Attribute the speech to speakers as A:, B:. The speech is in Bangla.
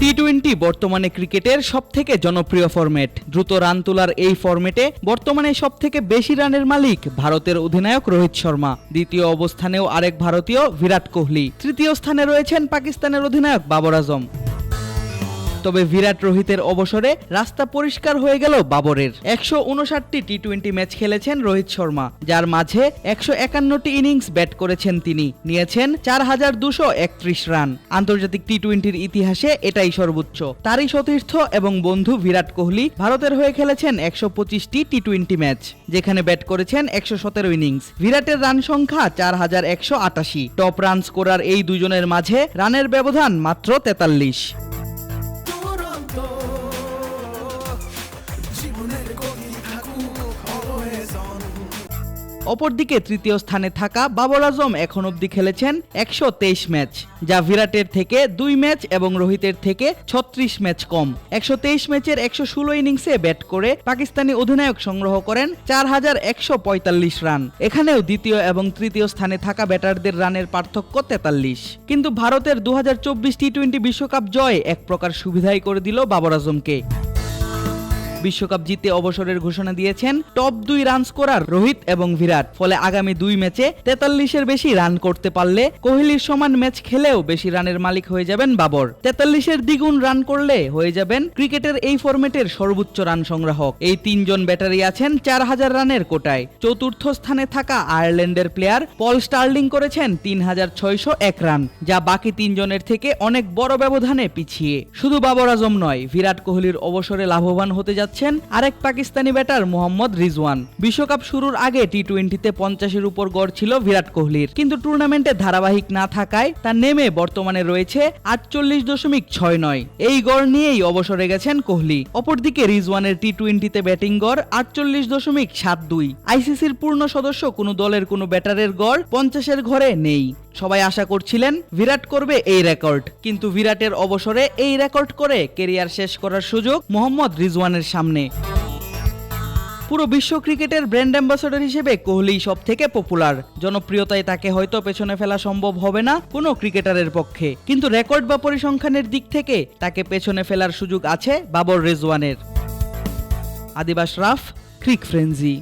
A: টি টোয়েন্টি বর্তমানে ক্রিকেটের সবথেকে জনপ্রিয় ফরম্যাট দ্রুত রান তোলার এই ফরম্যাটে বর্তমানে সবথেকে বেশি রানের মালিক ভারতের অধিনায়ক রোহিত শর্মা। দ্বিতীয় অবস্থানেও আরেক ভারতীয় বিরাট কোহলি। তৃতীয় স্থানে রয়েছেন পাকিস্তানের অধিনায়ক বাবর আজম। তবে বিরাট রোহিতের অবসরে রাস্তা পরিষ্কার হয়ে গেল বাবরের। একশো উনষাটটি টি টোয়েন্টি ম্যাচ খেলেছেন রোহিত শর্মা, যার মাঝে একশো একান্নটি ইনিংস ব্যাট করেছেন তিনি। নিয়েছেন চার হাজার দুশো একত্রিশ রান। আন্তর্জাতিক টি টোয়েন্টির ইতিহাসে এটাই সর্বোচ্চ। তারই সতীর্থ এবং বন্ধু বিরাট কোহলি ভারতের হয়ে খেলেছেন একশো পঁচিশটি টি টোয়েন্টি ম্যাচ, যেখানে ব্যাট করেছেন একশো সতেরো ইনিংস। বিরাটের রান সংখ্যা চার হাজার একশো আটাশি। টপ রান স্কোরার এই দুজনের মাঝে রানের ব্যবধান মাত্র তেতাল্লিশ।
B: todo.
A: অপরদিকে তৃতীয় স্থানে থাকা বাবর আজম এখন অবধি খেলেছেন একশো তেইশ ম্যাচ। যা বিরাটের থেকে দুই ম্যাচ এবং রোহিতের থেকে ছত্রিশ ম্যাচ কম। একশো তেইশ ম্যাচের একশো ষোলো ইনিংসে ব্যাট করে পাকিস্তানি অধিনায়ক সংগ্রহ করেন চার হাজার একশো পঁয়তাল্লিশ রান। এখানেও দ্বিতীয় এবং তৃতীয় স্থানে থাকা ব্যাটারদের রানের পার্থক্য তেতাল্লিশ। কিন্তু ভারতের দু হাজার চব্বিশ টি টোয়েন্টি বিশ্বকাপ জয় এক প্রকার সুবিধাই করে দিল বাবর আজমকে। বিশ্বকাপ জিতে অবসরের ঘোষণা দিয়েছেন টপ দুই রান স্কোরার রোহিত এবং বিরাট ফলে আগামী দুই ম্যাচে তেতাল্লিশের বেশি রান করতে পারলে কোহলির সমান ম্যাচ খেলেও বেশি রানের মালিক হয়ে যাবেন বাবর। তেতাল্লিশের দ্বিগুণ রান করলে হয়ে যাবেন ক্রিকেটের এই ফরম্যাটের সর্বোচ্চ রান সংগ্রাহক। এই তিনজন ব্যাটারি আছেন চার হাজার রানের কোটায়। চতুর্থ স্থানে থাকা আয়ারল্যান্ডের প্লেয়ার পল স্টার্লিং করেছেন তিন হাজার ছয়শো এক রান, যা বাকি তিনজনের থেকে অনেক বড় ব্যবধানে পিছিয়ে। শুধু বাবর আজম নয় বিরাট কোহলির অবসরে লাভবান হতে যাচ্ছেন আরেক পাকিস্তানি ব্যাটার মোহাম্মদ রিজওয়ান। বিশ্বকাপ শুরুর আগে টি টোয়েন্টিতে পঞ্চাশের উপর গড় ছিল বিরাট কোহলির। কিন্তু টুর্নামেন্টে ধারাবাহিক না থাকায় তা নেমে বর্তমানে রয়েছে আটচল্লিশ দশমিক ছয় নয়। এই গড় নিয়েই অবসরে গেছেন কোহলি। অপরদিকে রিজওয়ানের টি টোয়েন্টিতে ব্যাটিং গড় আটচল্লিশ দশমিক সাত দুই। আইসিসির পূর্ণ সদস্য কোনো দলের কোনো ব্যাটারের গড় পঞ্চাশের ঘরে নেই। সবাই আশা করছিলেন বিরাট করবে এই রেকর্ড। কিন্তু বিরাটের অবসরে এই রেকর্ড করে কেরিয়ার শেষ করার সুযোগ মোহাম্মদ রিজওয়ানের সামনে। পুরো বিশ্ব ক্রিকেটের ব্র্যান্ড অ্যাম্বাসেডর হিসেবে কোহলি সব থেকে পপুলার। জনপ্রিয়তায় তাকে হয়তো পেছনে ফেলা সম্ভব হবে না কোনো ক্রিকেটারের পক্ষে। কিন্তু রেকর্ড বা পরিসংখ্যানের দিক থেকে তাকে পেছনে ফেলার সুযোগ আছে বাবর রেজওয়ানের। আদিবাস রাফ, ক্রিক ফ্রেঞ্জি